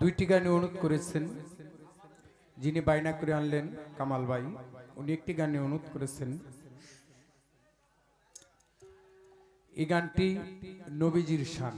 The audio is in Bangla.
দুইটি গানে অনুরোধ করেছেন। যিনি বায়না করে আনলেন কামাল ভাই, উনি একটি গানে অনুরোধ করেছেন। এই গানটি নবীজির শান।